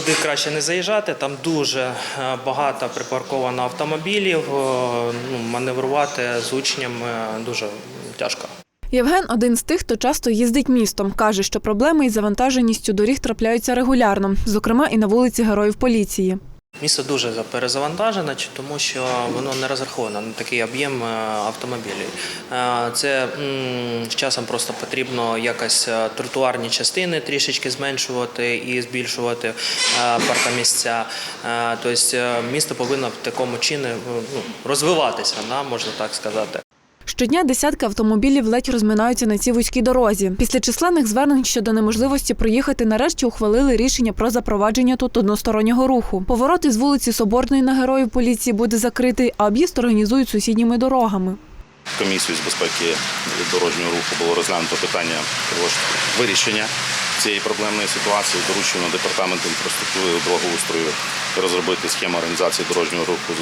туди краще не заїжджати. Там дуже е, багато припарковано автомобілів. е, Ну, маневрувати з учнями дуже тяжко. Євген один з тих, хто часто їздить містом. Каже, що проблеми із завантаженістю доріг трапляються регулярно, зокрема і на вулиці Героїв поліції. Місто дуже за- перезавантажене, тому що воно не розраховано на такий об'єм е, автомобілів. Е, Це з часом просто потрібно якось е, тротуарні частини трішечки зменшувати і збільшувати паркомісця. Тобто місто повинно в такому чині ну, розвиватися, можна так сказати. Щодня десятки автомобілів ледь розминаються на цій вузькій дорозі. Після численних звернень щодо неможливості проїхати, нарешті ухвалили рішення про запровадження тут одностороннього руху. Поворот із вулиці Соборної на героїв поліції буде закритий, а об'їзд організують сусідніми дорогами. Комісією з безпеки дорожнього руху було розглянуто питання вирішення цієї проблемної ситуації. Доручено департаменту інфраструктури і благоустрою розробити схему організації дорожнього руху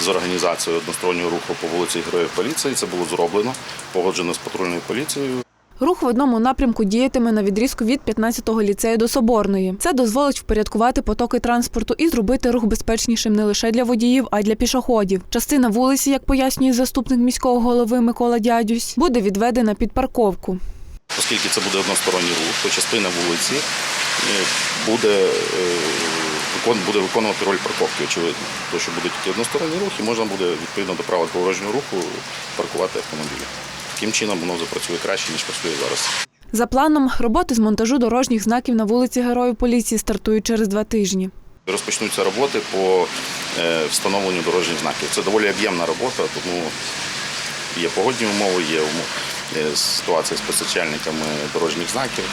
з- організацією одностороннього руху по вулиці Героїв поліції. Це було зроблено, погоджено з патрульною поліцією. Рух в одному напрямку діятиме на відрізку від 15-го ліцею до Соборної. Це дозволить впорядкувати потоки транспорту і зробити рух безпечнішим не лише для водіїв, а й для пішоходів. Частина вулиці, як пояснює заступник міського голови Микола Дядюсь, буде відведена під парковку. Оскільки це буде односторонній рух, то частина вулиці е, буде, е, буде виконувати роль парковки, очевидно. Тому що буде тільки односторонній рух і можна буде відповідно до правил дорожнього руху паркувати автомобілі. Таким чином воно запрацює краще, ніж працює зараз. За планом, роботи з монтажу дорожніх знаків на вулиці Героїв поліції стартують через два тижні. Розпочнуться роботи по е, встановленню дорожніх знаків. Це доволі об'ємна робота, тому є погодні умови, є е, ситуація з постачальниками дорожніх знаків.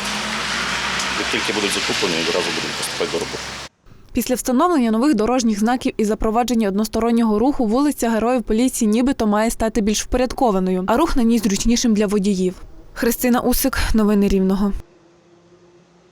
Як тільки будуть закуплені, одразу будемо приступати до роботи. Після встановлення нових дорожніх знаків і запровадження одностороннього руху вулиця Героїв поліції нібито має стати більш впорядкованою, а рух на ній зручнішим для водіїв. Христина Усик, новини Рівного.